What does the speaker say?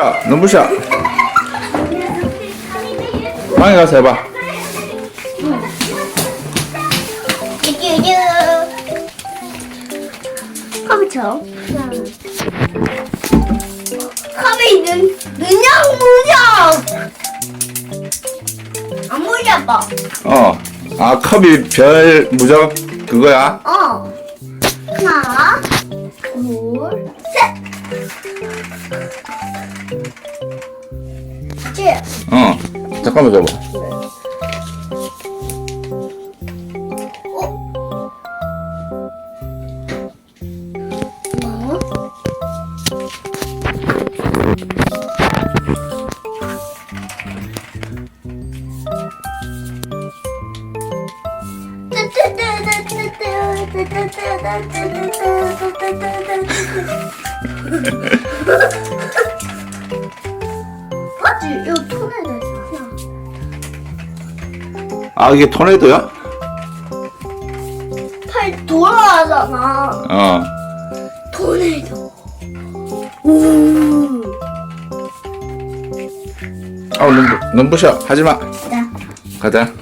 자, 눈부셔. 방에 가서 해봐. 컵에 있는 눈양 무적. 안 물려봐. 어. 아, 컵이 별 무적 그거야? 어. 하나, 둘, 셋. 칠. 어. 잠깐만 줘봐. 뭐? 맞지? 이거 토네도. 아, 이게 토네이도야? 팔 돌아가잖아. 어. 토네이도. 우. 아, 눈부, 눈부셔. 하지 마. 자. 가자.